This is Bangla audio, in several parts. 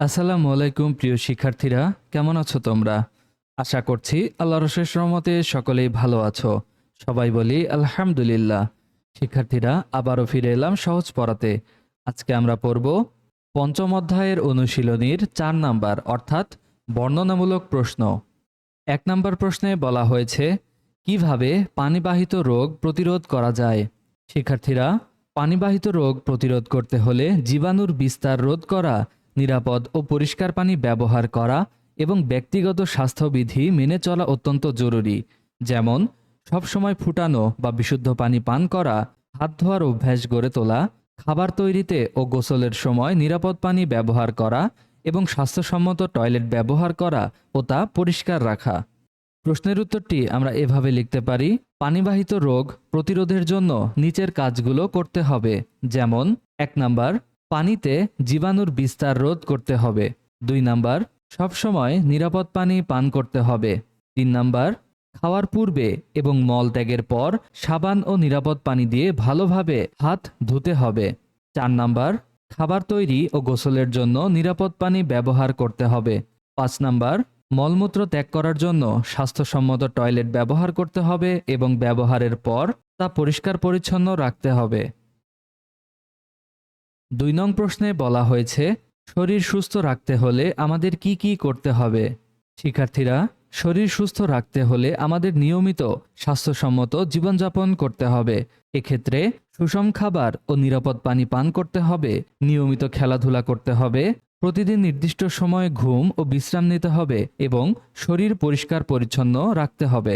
আসসালামু আলাইকুম, প্রিয় শিক্ষার্থীরা। কেমন আছো তোমরা? আশা করছি আল্লাহর শেষ রহমতে সকলেই ভালো আছো। সবাই বলি, আলহামদুলিল্লাহ। শিক্ষার্থীরা, আবারও ফিরে এলাম সহজ পড়াতে। আজকে আমরা পড়ব পঞ্চম অধ্যায়ের অনুশীলনীর চার নাম্বার, অর্থাৎ বর্ণনামূলক প্রশ্ন। এক নাম্বার প্রশ্নে বলা হয়েছে, কীভাবে পানিবাহিত রোগ প্রতিরোধ করা যায়? শিক্ষার্থীরা, পানিবাহিত রোগ প্রতিরোধ করতে হলে জীবাণুর বিস্তার রোধ করা নিরাপদ ও পরিষ্কার পানি ব্যবহার করা এবং ব্যক্তিগত স্বাস্থ্যবিধি মেনে চলা অত্যন্ত জরুরি। যেমন, সবসময় ফুটানো বা বিশুদ্ধ পানি পান করা, হাত ধোয়ার অভ্যাস গড়ে তোলা, খাবার তৈরিতে ও গোসলের সময় নিরাপদ পানি ব্যবহার করা এবং স্বাস্থ্যসম্মত টয়লেট ব্যবহার করা ও তা পরিষ্কার রাখা। প্রশ্নের উত্তরটি আমরা এভাবে লিখতে পারি, পানিবাহিত রোগ প্রতিরোধের জন্য নিচের কাজগুলো করতে হবে। যেমন, এক নাম্বার পানিতে জীবাণুর বিস্তার রোধ করতে হবে। দুই নাম্বার, সবসময় নিরাপদ পানি পান করতে হবে। তিন নাম্বার, খাওয়ার পূর্বে এবং মল ত্যাগের পর সাবান ও নিরাপদ পানি দিয়ে ভালোভাবে হাত ধুতে হবে। চার নাম্বার, খাবার তৈরি ও গোসলের জন্য নিরাপদ পানি ব্যবহার করতে হবে। পাঁচ নাম্বার, মলমূত্র ত্যাগ করার জন্য স্বাস্থ্যসম্মত টয়লেট ব্যবহার করতে হবে এবং ব্যবহারের পর তা পরিষ্কার পরিচ্ছন্ন রাখতে হবে। দুই নং প্রশ্নে বলা হয়েছে, শরীর সুস্থ রাখতে হলে আমাদের কি কি করতে হবে? শিক্ষার্থীরা, শরীর সুস্থ রাখতে হলে আমাদের নিয়মিত স্বাস্থ্যসম্মত জীবনযাপন করতে হবে। এক্ষেত্রে সুষম খাবার ও নিরাপদ পানি পান করতে হবে, নিয়মিত খেলাধুলা করতে হবে, প্রতিদিন নির্দিষ্ট সময়ে ঘুম ও বিশ্রাম নিতে হবে এবং শরীর পরিষ্কার পরিচ্ছন্ন রাখতে হবে।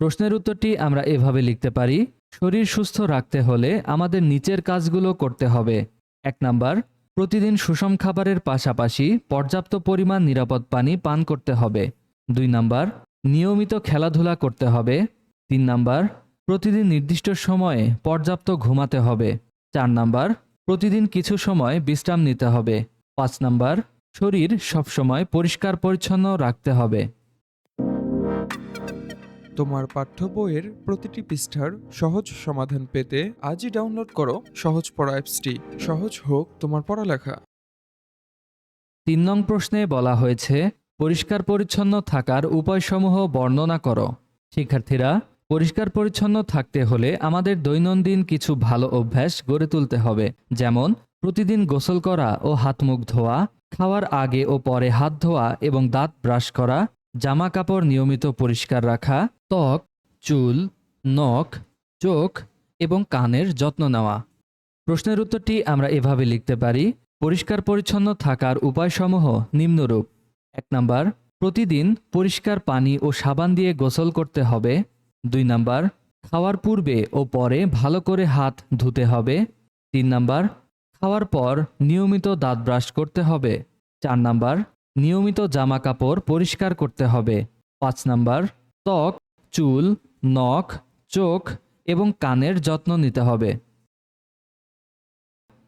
প্রশ্নের উত্তরটি আমরা এভাবে লিখতে পারি, শরীর সুস্থ রাখতে হলে আমাদের নিচের কাজগুলো করতে হবে। এক নাম্বার, প্রতিদিন সুষম খাবারের পাশাপাশি পর্যাপ্ত পরিমাণ নিরাপদ পানি পান করতে হবে। দুই নাম্বার, নিয়মিত খেলাধুলা করতে হবে। তিন নাম্বার, প্রতিদিন নির্দিষ্ট সময়ে পর্যাপ্ত ঘুমাতে হবে। চার নাম্বার, প্রতিদিন কিছু সময় বিশ্রাম নিতে হবে। পাঁচ নাম্বার, শরীর সবসময় পরিষ্কার পরিচ্ছন্ন রাখতে হবে। তোমার পাঠ্য বইয়ের প্রতিটি পৃষ্ঠার সহজ সমাধান পেতে আজই ডাউনলোড করো সহজ পড়া অ্যাপসটি। সহজ হোক তোমার পড়ালেখা। তিন নং প্রশ্নে বলা হয়েছে, পরিষ্কার পরিচ্ছন্ন থাকার উপায়সমূহ বর্ণনা করো। শিক্ষার্থীরা, পরিষ্কার পরিচ্ছন্ন থাকতে হলে আমাদের দৈনন্দিন কিছু ভালো অভ্যাস গড়ে তুলতে হবে। যেমন, প্রতিদিন গোসল করা ও হাত মুখ ধোয়া, খাওয়ার আগে ও পরে হাত ধোয়া এবং দাঁত ব্রাশ করা জামা কাপড় নিয়মিত পরিষ্কার রাখা, ত্বক, চুল, নখ, চোখ এবং কানের যত্ন নেওয়া। প্রশ্নের উত্তরটি আমরা এভাবে লিখতে পারি, পরিষ্কার পরিচ্ছন্ন থাকার উপায়সমূহ নিম্নরূপ। এক নাম্বার, প্রতিদিন পরিষ্কার পানি ও সাবান দিয়ে গোসল করতে হবে। দুই নাম্বার, খাওয়ার পূর্বে ও পরে ভালো করে হাত ধুতে হবে। তিন নাম্বার, খাওয়ার পর নিয়মিত দাঁত ব্রাশ করতে হবে। চার নাম্বার নিয়মিত জামা কাপড় পরিষ্কার করতে হবে। পাঁচ নাম্বার, ত্বক, চুল, নখ, চোখ এবং কানের যত্ন নিতে হবে।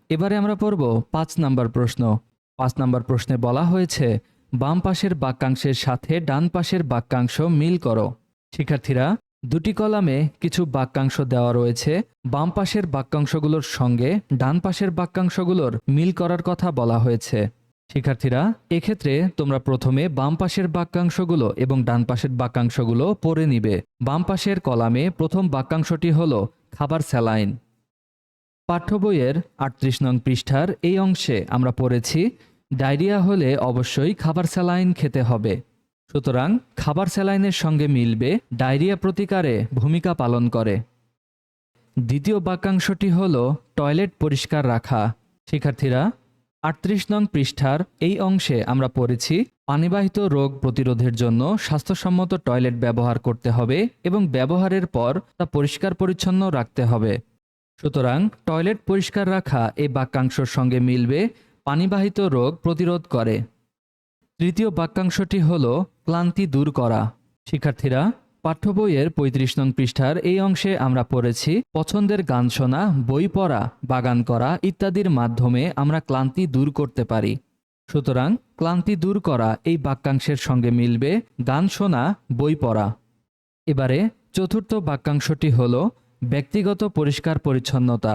এবারে আমরা পড়ব পাঁচ নাম্বার প্রশ্ন। পাঁচ নাম্বার প্রশ্নে বলা হয়েছে, বাম পাশের বাক্যাংশের সাথে ডান পাশের বাক্যাংশ মিল করো। শিক্ষার্থীরা, দুটি কলামে কিছু বাক্যাংশ দেওয়া রয়েছে। বাম পাশের বাক্যাংশগুলোর সঙ্গে ডান পাশের বাক্যাংশগুলোর মিল করার কথা বলা হয়েছে। শিক্ষার্থীরা, এক্ষেত্রে তোমরা প্রথমে বাম পাশের বাক্যাংশগুলো এবং ডান পাশের বাক্যাংশগুলো পড়ে নিবে। বাম পাশের কলামে প্রথম বাক্যাংশটি হল খাবার স্যালাইন। পাঠ্য বইয়ের আটত্রিশ নং পৃষ্ঠার এই অংশে আমরা পড়েছি, ডায়রিয়া হলে অবশ্যই খাবার স্যালাইন খেতে হবে। সুতরাং খাবার স্যালাইনের সঙ্গে মিলবে ডায়রিয়া প্রতিকারে ভূমিকা পালন করে। দ্বিতীয় বাক্যাংশটি হল টয়লেট পরিষ্কার রাখা। শিক্ষার্থীরা আটত্রিশ নং পৃষ্ঠার এই অংশে আমরা পড়েছি, পানিবাহিত রোগ প্রতিরোধের জন্য স্বাস্থ্যসম্মত টয়লেট ব্যবহার করতে হবে এবং ব্যবহারের পর তা পরিষ্কার পরিচ্ছন্ন রাখতে হবে। সুতরাং টয়লেট পরিষ্কার রাখা এই বাক্যাংশের সঙ্গে মিলবে পানিবাহিত রোগ প্রতিরোধ করে। তৃতীয় বাক্যাংশটি হল, ক্লান্তি দূর করা। শিক্ষার্থীরা পাঠ্য বইয়ের পঁয়ত্রিশ নং পৃষ্ঠার এই অংশে আমরা পড়েছি, পছন্দের গান শোনা, বই পড়া, বাগান করা ইত্যাদির মাধ্যমে আমরা ক্লান্তি দূর করতে পারি। সুতরাং ক্লান্তি দূর করা এই বাক্যাংশের সঙ্গে মিলবে গান শোনা, বই পড়া। এবারে চতুর্থ বাক্যাংশটি হল ব্যক্তিগত পরিষ্কার পরিচ্ছন্নতা।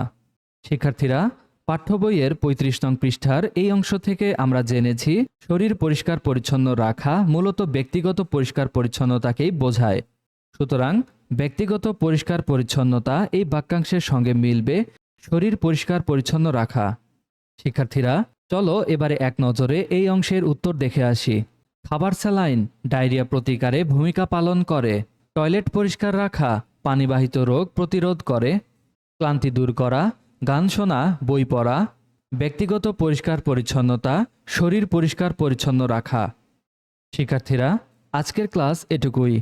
শিক্ষার্থীরা, পাঠ্য বইয়ের পঁয়ত্রিশ নং পৃষ্ঠার এই অংশ থেকে আমরা জেনেছি, শরীর পরিষ্কার পরিচ্ছন্ন রাখা মূলত ব্যক্তিগত পরিষ্কার পরিচ্ছন্নতাকেই বোঝায়। সুতরাং ব্যক্তিগত পরিষ্কার পরিচ্ছন্নতা এই বাক্যাংশের সঙ্গে মিলবে, শরীর পরিষ্কার পরিচ্ছন্ন রাখা। শিক্ষার্থীরা, চলো এবারে এক নজরে এই অংশের উত্তর দেখে আসি। খাবার স্যালাইন, ডায়রিয়া প্রতিকারে ভূমিকা পালন করে। টয়লেট পরিষ্কার রাখা, পানিবাহিত রোগ প্রতিরোধ করে। ক্লান্তি দূর করা, গান শোনা, বই পড়া। ব্যক্তিগত পরিষ্কার পরিচ্ছন্নতা শরীর পরিষ্কার পরিচ্ছন্ন রাখা। শিক্ষার্থীরা, আজকের ক্লাস এটুকুই।